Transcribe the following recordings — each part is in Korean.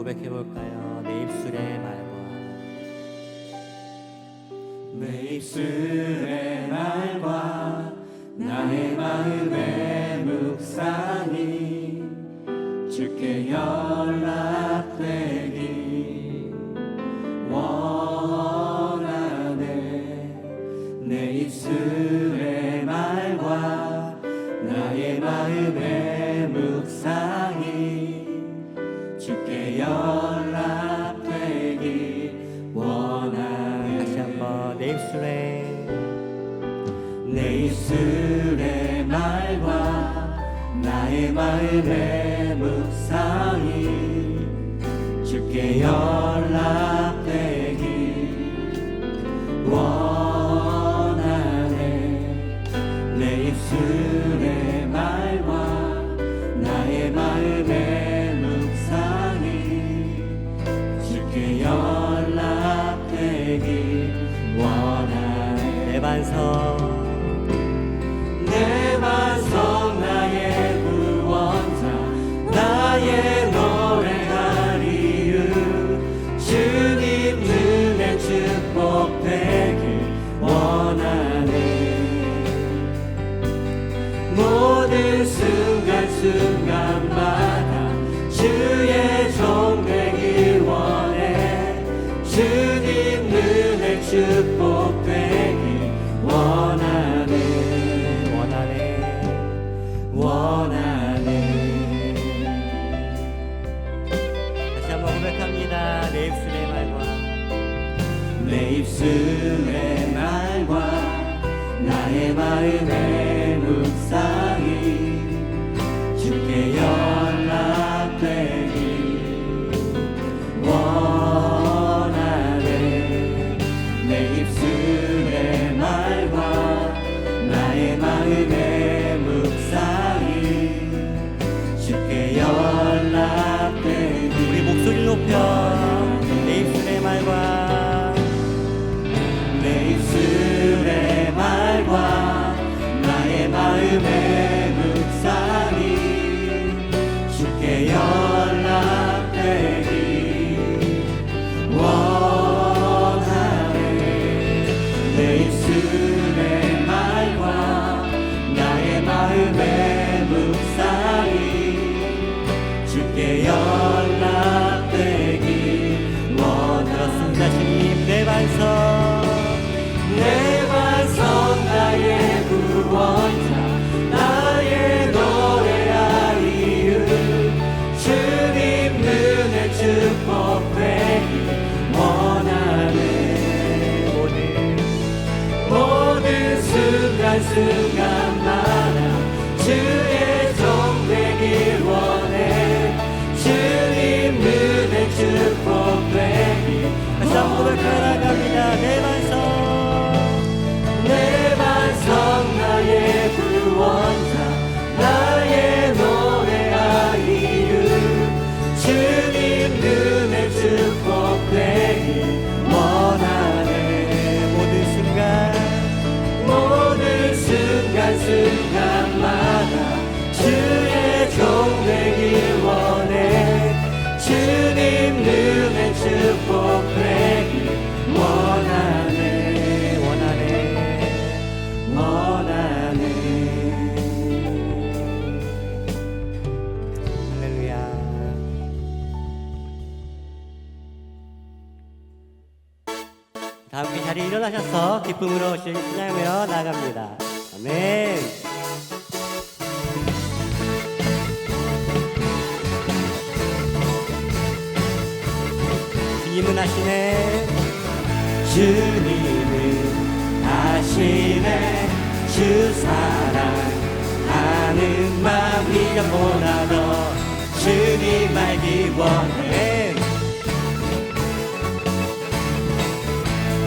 고백해 볼까요? 내 입술의 말과 내 입술의 말과 나의 마음의 묵상이 주께 연락되기 원하네 내 입술 주께 연락되길 내 입술의 말과 나의 마음의 묵상. bırakır. 말씀 신앙하며 나갑니다. 아멘. 주님은 하시네. 주님은 하시네. 주 사랑하는 마음 이전보다 더 주님 알기 원해.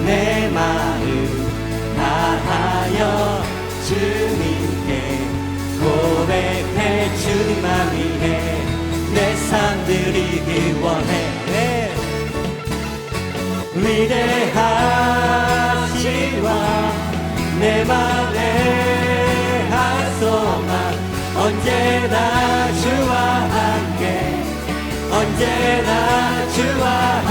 내 마음 다하여 주님께 고백해 주님만 위해 내 삶 들이기 원해. 위대하시와 내 맘에 하소만 언제나 주와 함께 언제나 주와 함께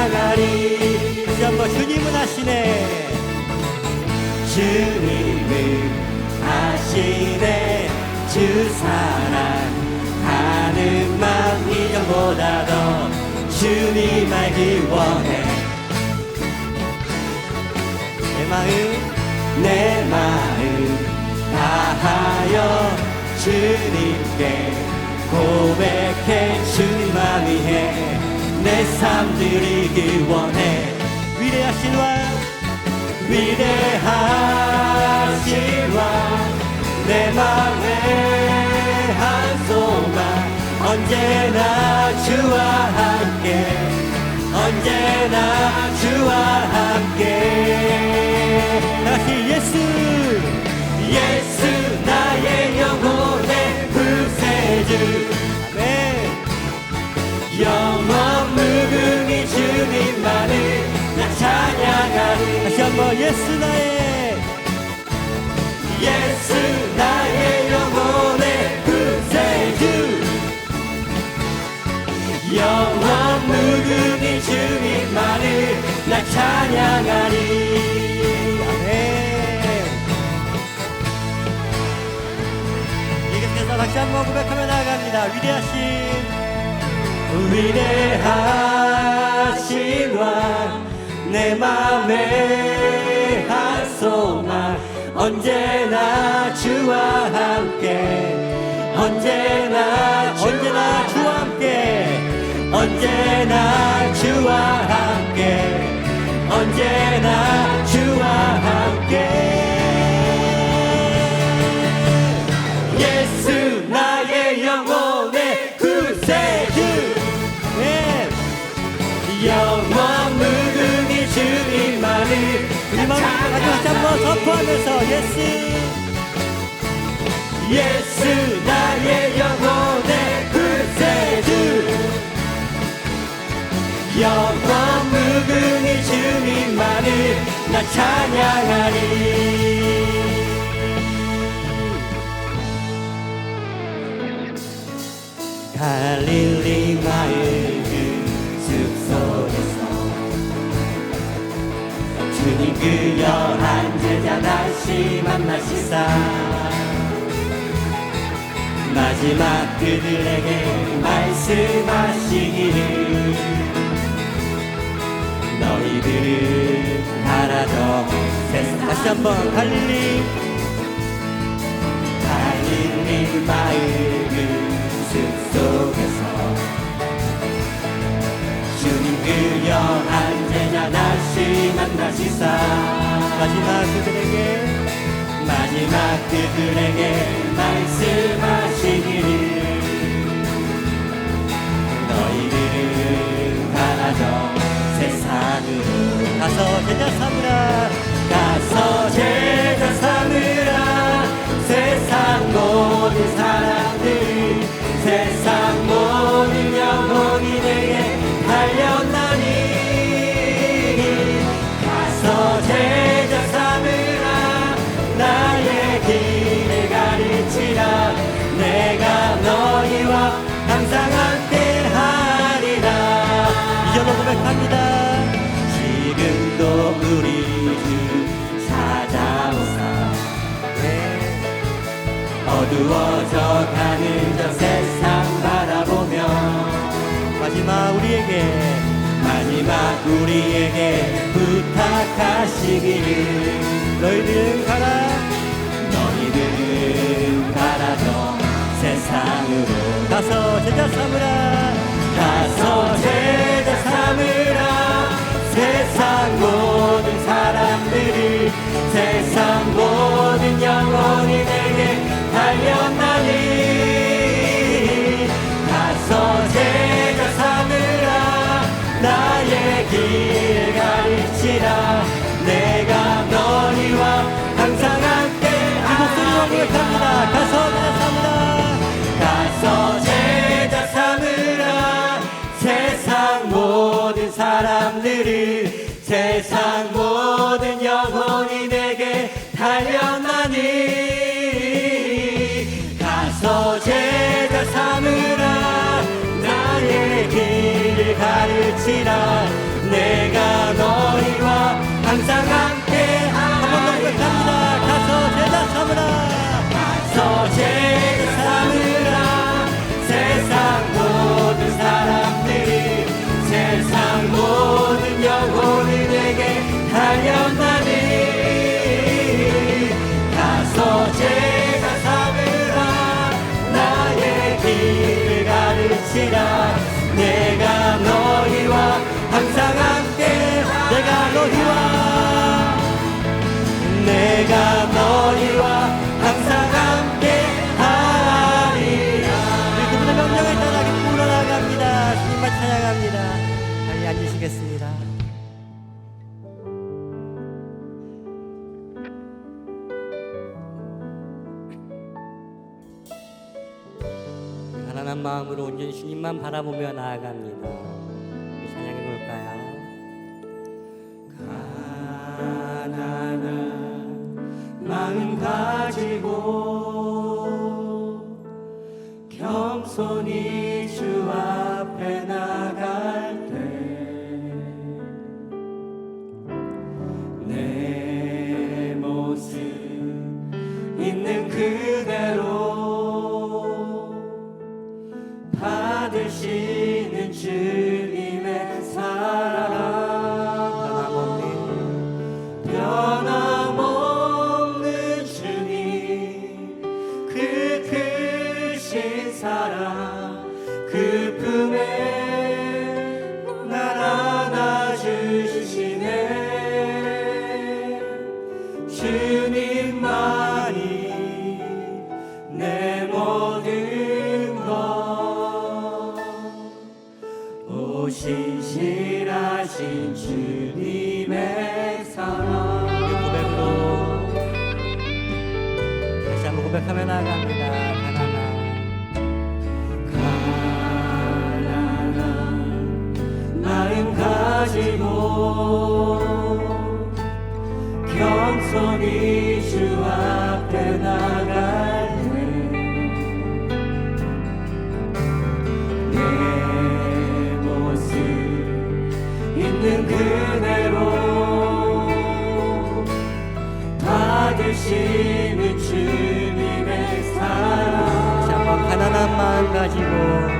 찬양하리 다시 한번 주님은 하시네. 주님은 하시네. 주 사랑 하는 마음 이전보다 더 주님 알기 원해. 내 마음 내 마음 다하여 주님께 고백해 주님 만 위해 내삶 드리기 원해. 위대하신 왕 위대하신 왕내 맘에 한 소망. 언제나 주와 함께 언제나 주와 함께 예수 나의 예수 나의 영혼의 구세주 영원 무궁히 주님만을 나 찬양하리. 다시 한번 고백하며 나아갑니다. 위대하신 위대하신 왕내 맘에 한 소망. 언제나 주와 함께. 언제나 언제나 주와 함께. 언제나 주와 함께. 언제나 주와 함께 선포하면서 예수. 예수 나의 영혼의 구세주. 영원 무궁히 주님만을 나 찬양하리 마지막 그들에게 말씀하시기를. 너희들은 하나더 세상. 다시 한번 갈릴리 마을 그 숲속에서. 주님 그 열한 제자 다시 만나시사. 마지막 그들에게 마지막 그들에게 말씀하시기를 가서 제자 삼으라. 가서 제자 삼으라. 세상 모든 사람 우리 주 찾아오사. 네 어두워져 가는 저 세상 바라보며 마지막 우리에게 마지막 우리에게 부탁하시기를 너희들은 가라. 너희들은 가라져 세상으로 가서 제자 삼으라. 가서 제자 삼으라 세상 모든 영혼이 내게 달렸나니 가서 제자 삼으라. 나의 길 가르치라. 내가 너희와 항상 함께 이 목소리와 고백합니다. 가서 나 삼으라. 가서 제자 삼으라. 세상 모든 사람들을 세상 모든 Mariana. 축복합니다. 자리 앉으시겠습니다. 가난한 마음으로 온전히 주님만 바라보며 나아갑니다. 가지고 경 손이 주 앞에 나갈 때 내 모습 있는 그대로 받으시는 주님의 사랑. 뭐 가난한 마음 가지고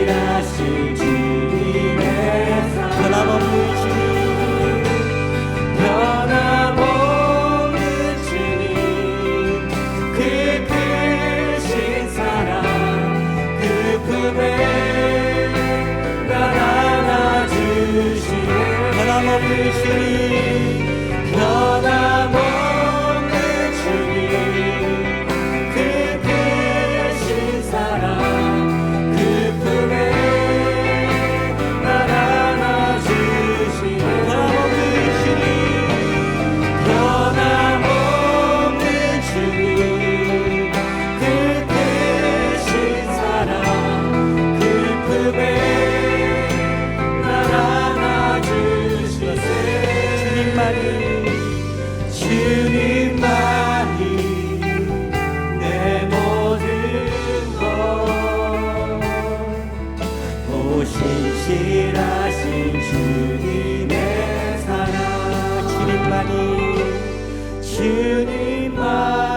신실하신 주님의 사랑. 아, 주님만이. 주님만